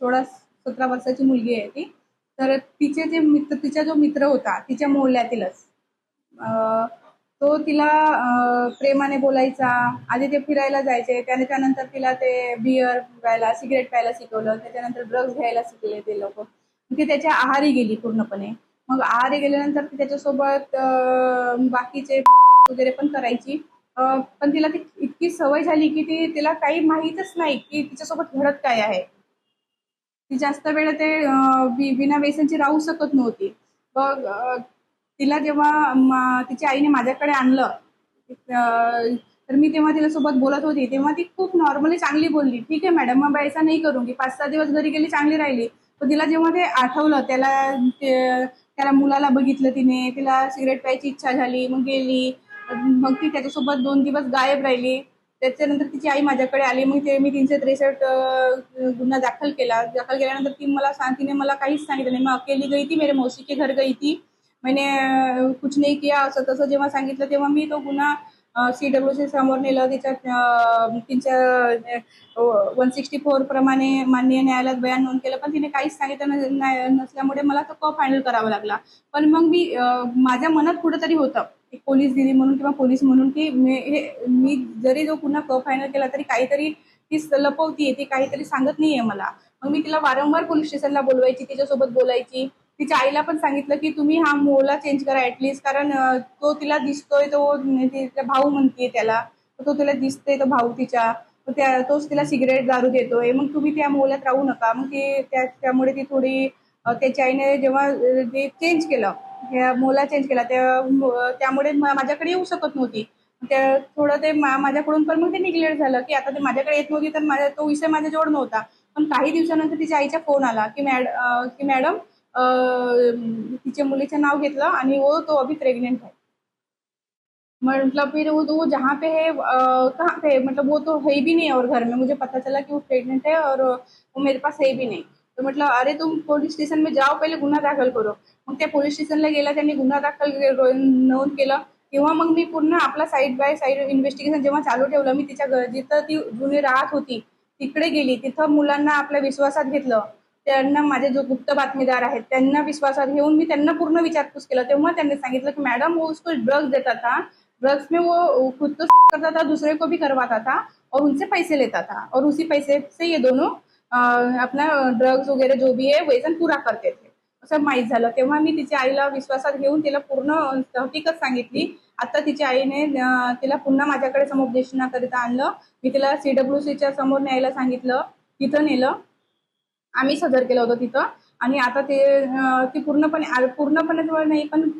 सोळा सतरा वर्षाची मुलगी आहे ती. तर तिचे जे मित्र तिचा जो मित्र होता तिच्या मोहल्ल्यातीलच. तो तिला प्रेमाने बोलायचा. आधी ते फिरायला जायचे. त्याने त्यानंतर तिला ते बियर प्यायला सिगरेट प्यायला शिकवलं. त्याच्यानंतर ड्रग्ज घ्यायला शिकले ते लोक. ती त्याच्या आहारी गेली पूर्णपणे. मग आहारी गेल्यानंतर ती त्याच्यासोबत बाकीचे वगैरे पण करायची. पण तिला ती इतकी सवय झाली की ती तिला काही माहीतच नाही की तिच्यासोबत घडत काय आहे. ती जास्त वेळ ते विना बिना व्यसनची राहू शकत नव्हती. मग तिला जेव्हा तिच्या आईने माझ्याकडे आणलं तर मी तेव्हा तिला सोबत बोलत होती. तेव्हा ती खूप नॉर्मली चांगली बोलली. ठीक आहे मॅडम मग ऐसा नाही करूंगी पाच सहा दिवस घरी गेली चांगली राहिली. पण तिला जेव्हा ते आठवलं त्याला ते- त्याला मुलाला बघितलं तिने तिला सिगरेट प्यायची इच्छा झाली मग गेली. मग ती त्याच्यासोबत दोन दिवस गायब राहिली. त्याच्यानंतर तिची आई माझ्याकडे आली. मग ते मी तीनशे त्रेसष्ट गुन्हा दाखल केला. दाखल केल्यानंतर ती मला सांग तिने मला काहीच सांगितलं नाही. मग अकेली गई थी मेरे मौसी के घर गई थी मैंने कुछ नाही किया. असं तसं जेव्हा सांगितलं तेव्हा मी तो गुन्हा सी डब्ल्यू सी समोर नेलं. तिच्या तिच्या वन सिक्स्टी फोर प्रमाणे माननीय न्यायालयात बयान नोंद केलं. पण तिने काहीच सांगितलं नाही- नसल्यामुळे मला तो कप हँडल करावा लागला. पण मग मी माझ्या मनात कुठंतरी होतं. एक पोलीस दिदी म्हणून किंवा पोलीस म्हणून की मी हे- मी जरी जो पुन्हा कप फायनल केला तरी काहीतरी ती लपवतीये ती काहीतरी सांगत नाहीये मला. मग मी तिला वारंवार पोलीस स्टेशनला बोलवायची तिच्यासोबत बोलायची. तिच्या आईला पण सांगितलं की तुम्ही हा मोला चेंज करा ऍटलीस्ट कारण तो तिला दिसतोय तो तिचा भाऊ म्हणतीये त्याला. तो तिला दिसतोय तो भाऊ तिच्या. त्या तोच तिला सिगरेट दारू देतोय. मग तुम्ही त्या मोलात राहू नका. मग ती त्यामुळे ती थोडी त्याच्या आईने जेव्हा ते चेंज केलं मोला चेंज केला. त्या त्यामुळे माझ्याकडे येऊ शकत नव्हती. त्या थोडं ते माझ्याकडून पण मग ते निग्लेक्ट झालं की आता ते माझ्याकडे येत नव्हती तर माझ्या तो विषय माझ्याजवळ नव्हता. पण काही दिवसानंतर तिच्या आईचा फोन आला की मॅड की मॅडम तिच्या मुलीचं नाव घेतलं आणि वो तो अभी प्रेग्नेंट आहे. मतलब फिर वो वो जहाँ पे है कहाँ पे मतलब वो तो है भी नहीं और घर में. मुझे पता चला कि वो प्रेग्नेंट है और वो मेरे पास है भी नहीं. तो म्हटलं अरे तुम पोलीस स्टेशन में जाओ पहिले गुन्हा दाखल करो. मग त्या पोलीस स्टेशनला गेला त्यांनी गुन्हा दाखल नोंद केलं. तेव्हा मग मी पूर्ण आपला साईड बाय साईड इन्व्हेस्टिगेशन जेव्हा चालू ठेवलं मी तिच्या जिथं ती जुनी राहत होती तिकडे गेली. तिथं मुलांना आपल्या विश्वासात घेतलं. त्यांना माझे जो गुप्त बातमीदार आहेत त्यांना विश्वासात घेऊन मी त्यांना पूर्ण विचारपूस केलं. तेव्हा त्यांनी सांगितलं की मॅडम वो उसको ड्रग्स देता था ड्रग्स में वो खुद तो करता था दूसरे को भी करवाता था और उनसे पैसे लेता था और उसी पैसे से ये दोनों अपना ड्रग्स वगैरे जो भी आहे व्यसन पुरा करते थे असं माहीत झालं. तेव्हा मी तिच्या आईला विश्वासात घेऊन तिला पूर्ण हकीकत सांगितली. आता तिच्या आईने तिला पुन्हा माझ्याकडे समुपदेशनाकरिता आणलं. मी तिला सी डब्ल्यू सीच्या समोर न्यायला सांगितलं. तिथं नेलं. आम्ही सदर केलं होतं तिथं. आणि आता ते ती पूर्णपणे पूर्णपणे नाही पण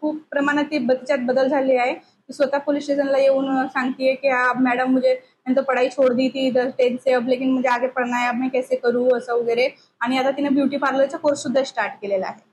खूप प्रमाणात ते तिच्यात बदल झाले आहे. स्वतः पोलीस स्टेशनला येऊन सांगतीये की "आप मॅडम मुझे मैंने तो पढ़ाई छोड़ दी थी दस टेंथ से अब लेकिन मुझे आगे पढ़ना है अब मैं कैसे करू? असं वगैरे. आणि आता तिने ब्युटी पार्लरचा कोर्स सुद्धा स्टार्ट केलेला आहे.